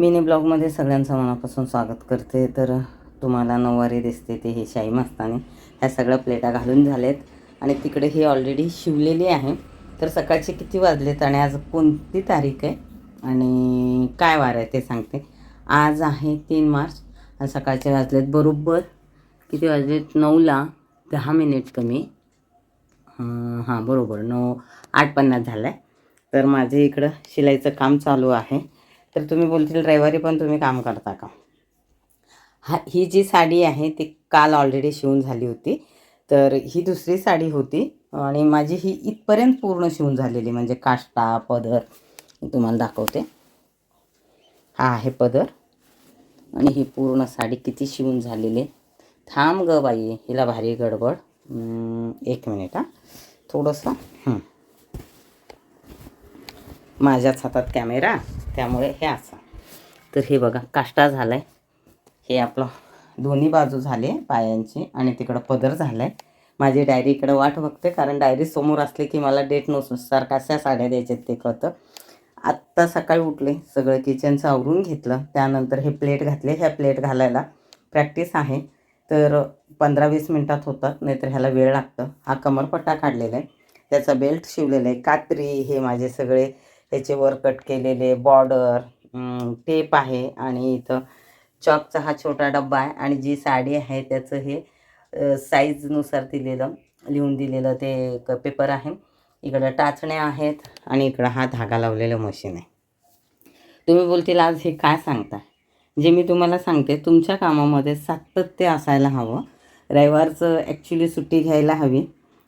Mini ब्लॉगमध्ये सगळ्यांचं मनापासून स्वागत करते. तर तुम्हाला नऊवारी दिसते ते ही शाही मस्तानी. ह्या सगळ्या प्लेटा घालून झालेत. आणि तिकडे ही ऑलरेडी शिवलेली आहे. तर सकाळचे किती वाजलेत आणि आज कोणती तारीख आहे? आणि काय वार आहे ते सांगते. आज आहे तीन मार्च. आणि सकाळचे वाजलेत बरोबर. किती वाजलेत? नऊला. दहा मिनिट कमी. हां बरोबर. नऊ आठ पन्नास झालं आहे तर माझे इकडं शिलाईचं काम चालू आहे. तर तुम्ही बोलतील रविवारी पण तुम्ही काम करता का? हा ही जी साडी आहे ती काल ऑलरेडी शिवून झाली होती. तर ही दुसरी साडी होती आणि माझी ही इथपर्यंत पूर्ण शिवून झालेली म्हणजे काष्टा पदर मी तुम्हाला दाखवते. हा आहे पदर आणि ही पूर्ण साडी किती शिवून झालेली. थांब ग बाई हिला भारी गडबड. एक मिनिट हा. थोडंसं माझ्याच हातात कॅमेरा. त्यामुळे हे असं. तर हे बघा काष्टा झाला आहे हे आपलं दोन्ही बाजू झाले पायांची आणि तिकडं पदर झाला आहे माझी डायरी इकडं वाट बघते कारण डायरी समोर असली की मला डेटनुसार कशा साड्या द्यायच्यात ते कळतं. आत्ता सकाळी उठले सगळं किचनचं आवरून घेतलं. त्यानंतर हे प्लेट घातले. ह्या प्लेट घालायला प्रॅक्टिस आहे. तर पंधरा वीस मिनटात होतात नाहीतर ह्याला वेळ लागतं. हा कमरपट्टा काढलेला आहे. त्याचा बेल्ट शिवलेला आहे. कात्री हे माझे सगळे त्याचे वर कट केलेले बॉर्डर टेप आहे आणि इथं चॉकचा हा छोटा डब्बा आहे आणि जी साडी आहे त्याचं हे साईजनुसार दिलेलं लिहून दिलेलं ते क पेपर आहे. इकडं टाचण्या आहेत आणि इकडं हा धागा लावलेलं मशीन आहे. तुम्ही बोलतील आज हे काय सांगताय? जे मी तुम्हाला सांगते तुमच्या कामामध्ये सातत्य असायला हवं. रविवारचं ॲक्च्युली सुट्टी घ्यायला हवी.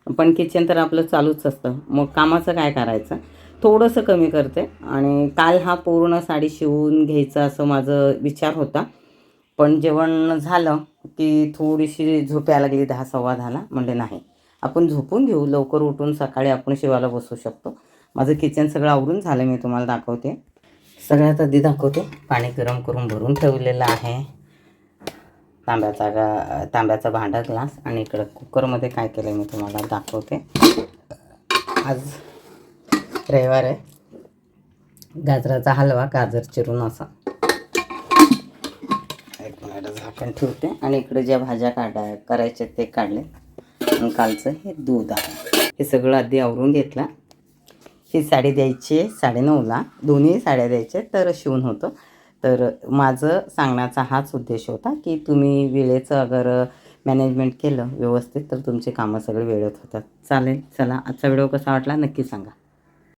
पण किचन तर आपलं चालूच असतं. मग कामाचं काय करायचं? थोडंसं कमी करते. आणि काल हा पूर्ण साडी शिवून घ्यायचा असं माझं विचार होता. पण जेवण झालं की थोडीशी झोप यायला लागली दहा सव्वा दहाला. म्हणले नाही आपण झोपून घेऊ. लवकर उठून सकाळी आपण शिवायला बसू शकतो. माझं किचन सगळं आवरून झालं मी तुम्हाला दाखवते. सगळ्यात आधी दाखवते. पाणी गरम करून भरून ठेवलेलं आहे. तांब्याचा गा तांब्याचा भांडा ग्लास आणि इकडं कुकरमध्ये काय केलं आहे मी तुम्हाला दाखवते. आज रविवार आहे. गाजराचा हलवा गाजर चिरून असा. एक मिनिट झाकण ठेवते आणि इकडे ज्या भाज्या काढा करायच्या ते काढले. आणि कालचं हे दूध आहे. हे सगळं आधी आवरून घेतलं. ही साडी द्यायची आहे साडेनऊला दोन्ही साड्या द्यायच्या तर शिवून होतं. तर माझं सांगण्याचा हाच उद्देश होता की तुम्ही वेळेचं अगर मॅनेजमेंट केलं व्यवस्थित तर तुमचे कामं सगळे वेळेत होतात. चालेल चला आजचा व्हिडिओ कसा वाटला नक्की सांगा.